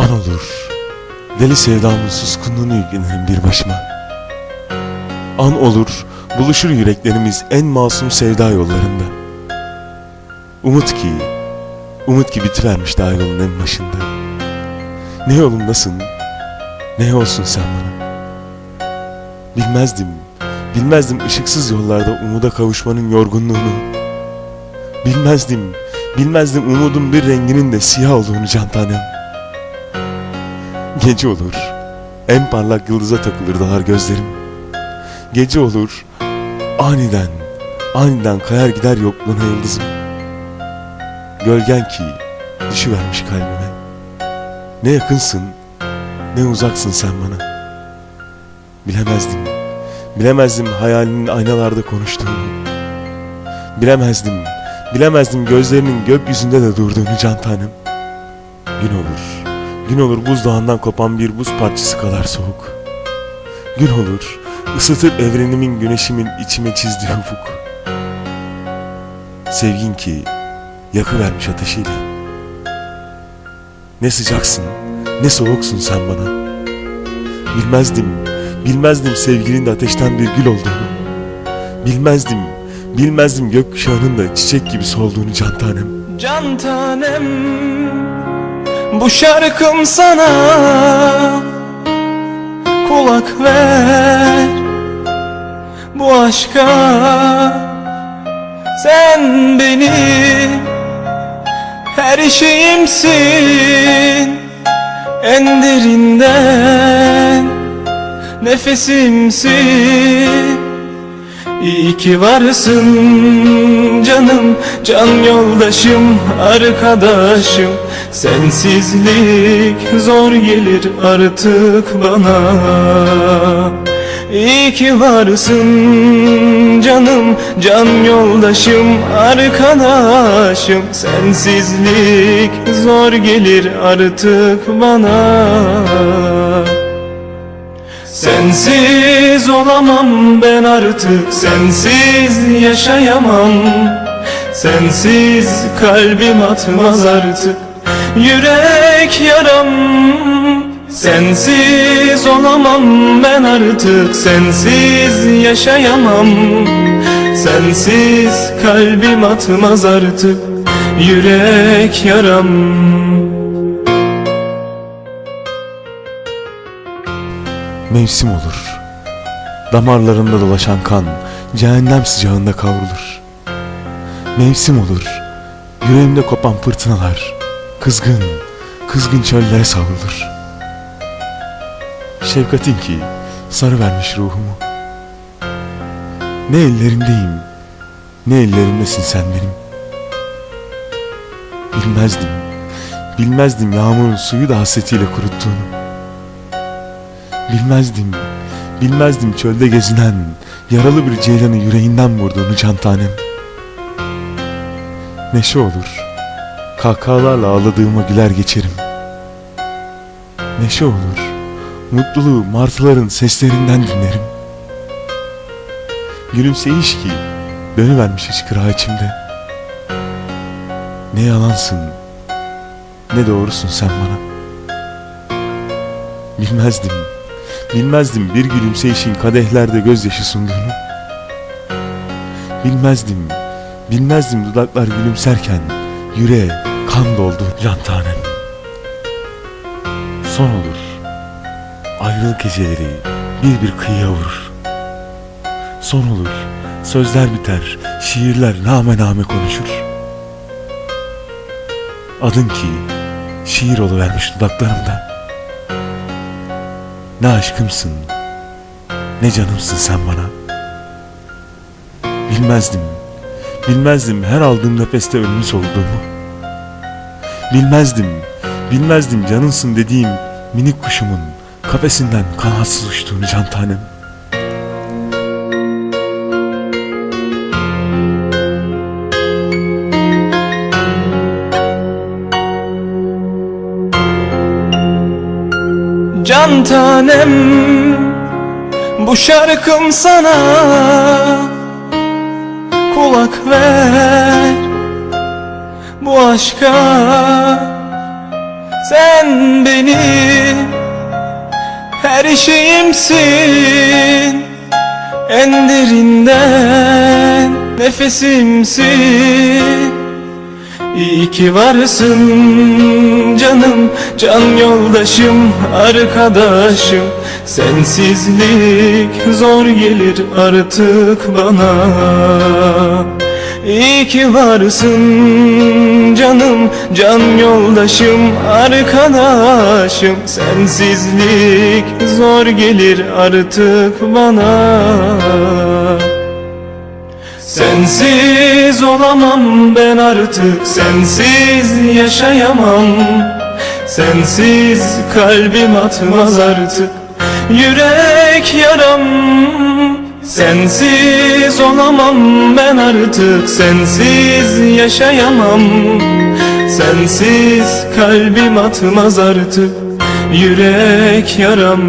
An olur. Deli sevdamın suskunluğunu yüklenirim bir başıma. An olur. Buluşur yüreklerimiz en masum sevda yollarında. Umut ki, umut ki bitivermiş daha yolun en başında. Ne yolundasın, ne yolsun sen bana. Bilmezdim, bilmezdim ışıksız yollarda umuda kavuşmanın yorgunluğunu. Bilmezdim, bilmezdim umudun bir renginin de siyah olduğunu can tanem. Gece olur, en parlak yıldıza takılır dalar gözlerim. Gece olur, aniden, aniden kayar gider yokluğuna yıldızım. Gölgen ki düşüvermiş kalbime. Ne yakınsın, ne uzaksın sen bana. Bilemezdim, bilemezdim hayalinin aynalarda konuştuğunu. Bilemezdim, bilemezdim gözlerinin gökyüzünde de durduğunu can tanem. Gün olur, gün olur buzdağından kopan bir buz parçası kadar soğuk. Gün olur, ısıtır evrenimin güneşimin içime çizdiği ufuk. Sevgin ki yakıvermiş ateşiyle. Ne sıcaksın, ne soğuksun sen bana. Bilmezdim, bilmezdim sevginin de ateşten bir gül olduğunu. Bilmezdim, bilmezdim gökkuşağının da çiçek gibi solduğunu can tanem. Can tanem Bu şarkım sana. Kulak ver Bu aşka. Sen benim Her şeyimsin. En derinden Nefesimsin İyi ki varsın canım, can yoldaşım, arkadaşım. Sensizlik zor gelir artık bana. İyi ki varsın canım, can yoldaşım, arkadaşım. Sensizlik zor gelir artık bana Sensiz olamam ben artık Sensiz yaşayamam. Sensiz kalbim atmaz artık Yürek yaram. Sensiz olamam ben artık Sensiz yaşayamam. Sensiz kalbim atmaz artık Yürek yaram Mevsim olur. Damarlarımda dolaşan kan cehennem sıcağında kavrulur. Mevsim olur. Yüreğimde kopan fırtınalar kızgın, kızgın çöllere savrulur. Şefkatin ki sarı vermiş ruhumu. Ne ellerindeyim, ne ellerimdesin sen benim. Bilmezdim, bilmezdim yağmurun suyu da hasretiyle kuruttuğunu. Bilmezdim, bilmezdim çölde gezinen yaralı bir ceylanı yüreğinden vurduğunu can tanem. Neşe olur, kahkahalarla ağladığıma güler geçerim. Neşe olur, mutluluğu martıların seslerinden dinlerim. Gülümseyiş ki dönüvermiş hıçkırağı içimde. Ne yalansın, ne doğrusun sen bana. Bilmezdim, Bilmezdim bir gülümseyişin kadehlerde gözyaşı sunduğunu. Bilmezdim, bilmezdim dudaklar gülümserken yüreğe kan doldu can tanem. Son olur, ayrılık geceleri bir bir kıyıya vurur. Son olur, sözler biter, şiirler name name konuşur. Adın ki şiir oluvermiş dudaklarımda. Ne aşkımsın, ne canımsın sen bana. Bilmezdim, bilmezdim her aldığım nefeste ölümü solduğumu. Bilmezdim, bilmezdim canınsın dediğim minik kuşumun kafesinden kanatsız uçtuğunu can tanem. Tanem Bu şarkım sana Kulak ver. Bu aşka Sen benim her şeyimsin. En derinden nefesimsin İyi ki varsın canım, can yoldaşım, arkadaşım. Sensizlik zor gelir artık bana. İyi ki varsın canım, can yoldaşım, arkadaşım. Sensizlik zor gelir artık bana Sensiz olamam ben artık Sensiz yaşayamam. Sensiz kalbim atmaz artık Yürek yaram. Sensiz olamam ben artık Sensiz yaşayamam. Sensiz kalbim atmaz artık Yürek yaram